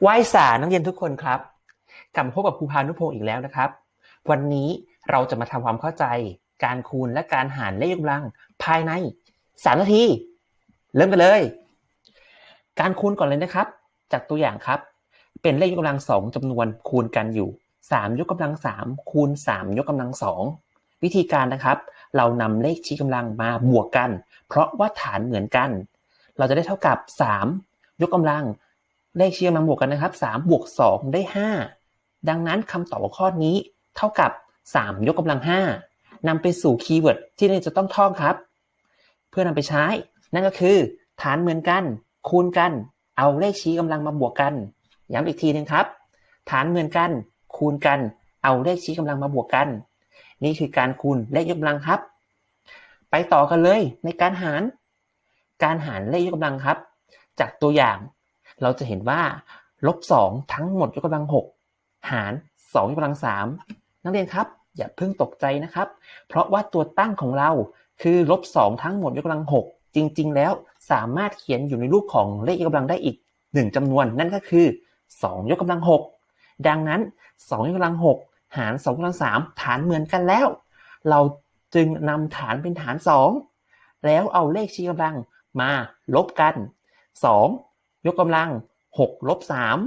ไหว้สารนักเรียนทุกคนครับ กลับมาพบกับครูพานุพงศ์อีกแล้วนะครับ วันนี้เราจะมาทำความเข้าใจการคูณและการหารเลขยกกำลังภายใน3นาที เริ่มกันเลย การคูณก่อนเลยนะครับ จากตัวอย่างครับ เป็นเลขยกกำลังสองจำนวนคูณกันอยู่3ยกกำลัง3คูณ3ยกกำลัง2วิธีการนะครับ เรานำเลขชี้กำลังมาบวกกัน เพราะว่าฐานเหมือนกัน เราจะได้เท่ากับ3ยกกำลัง เลขชี้กำลังบวกกันนะครับ3บวก2ได้ 5 ดังนั้นคำตอบของข้อนี้เท่ากับ 3 ยกกำลัง 5นำไปสู่คีย์เวิร์ดที่เราจะต้องท่องครับ เพื่อนำไปใช้ นั่นก็คือ ฐานเหมือนกัน คูณกัน เอาเลขชี้กำลังมาบวกกัน ย้ำอีกทีหนึงครับ ฐานเหมือนกัน คูณกัน เอาเลขชี้กำลังมาบวกกัน นี่คือการคูณเลขยกกำลังครับ ไปต่อกันเลยในการหาร การหารเลขยกกำลังครับ จากตัวอย่าง เราจะเห็นว่าลบสองทั้งหมดยกกำลังหกหารสองยกกำลังสามนักเรียนครับ อย่าเพิ่งตกใจนะครับ เพราะว่าตัวตั้งของเราคือลบสองทั้งหมดยกกำลังหกจริง ๆ แล้วสามารถเขียนอยู่ในรูปของเลขยกกำลังได้อีกหนึ่งจำนวนนั่นก็คือสองยกกำลังหกดังนั้นสองยกกำลังหกหารสองยกกำลังสามฐานเหมือนกันแล้ว เราจึงนำฐานเป็นฐานสองแล้วเอาเลขชี้กำลังมาลบกันสอง ยกกำลังหกลบสาม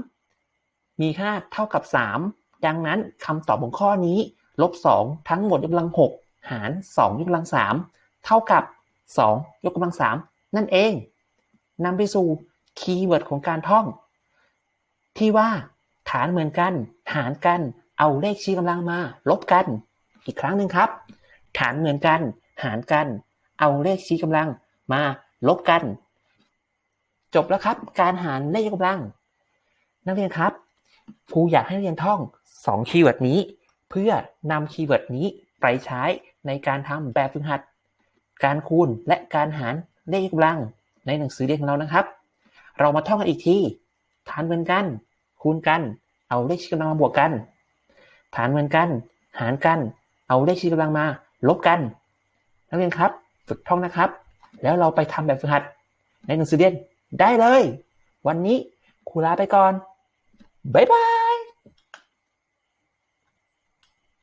มีค่าเท่ากับสามดังนั้นคำตอบของข้อนี้ลบสองทั้งหมดยกกำลังหกหารสองยกกำลังสามเท่ากับสองยกกำลังสามนั่นเองนำไปสู่คีย์เวิร์ดของการท่อง ที่ว่าฐานเหมือนกัน หารกัน เอาเลขชี้กำลังมา ลบกัน อีกครั้งหนึ่งครับ ฐานเหมือนกัน หารกัน เอาเลขชี้กำลังมา ลบกัน จบแล้วครับ การหารเลขยกกำลัง นักเรียนครับครูอยากให้นักเรียนท่องสองคีย์เวิร์ดนี้ เพื่อนำคีย์เวิร์ดนี้ไปใช้ในการทำแบบฝึกหัด การคูณและการหารเลขยกกำลังในหนังสือเรียนของเรานะครับ เรามาท่องกันอีกทีฐานเหมือนกัน คูณกัน เอาเลขชี้กำลังมาบวกกัน ฐานเหมือนกัน หารกัน เอาเลขชี้กำลังมา ลบกัน นักเรียนครับ ฝึกท่องนะครับ แล้วเราไปทำแบบฝึกหัด ในหนังสือเรียน ได้เลย วันนี้ครูลาไปก่อน บ๊ายบาย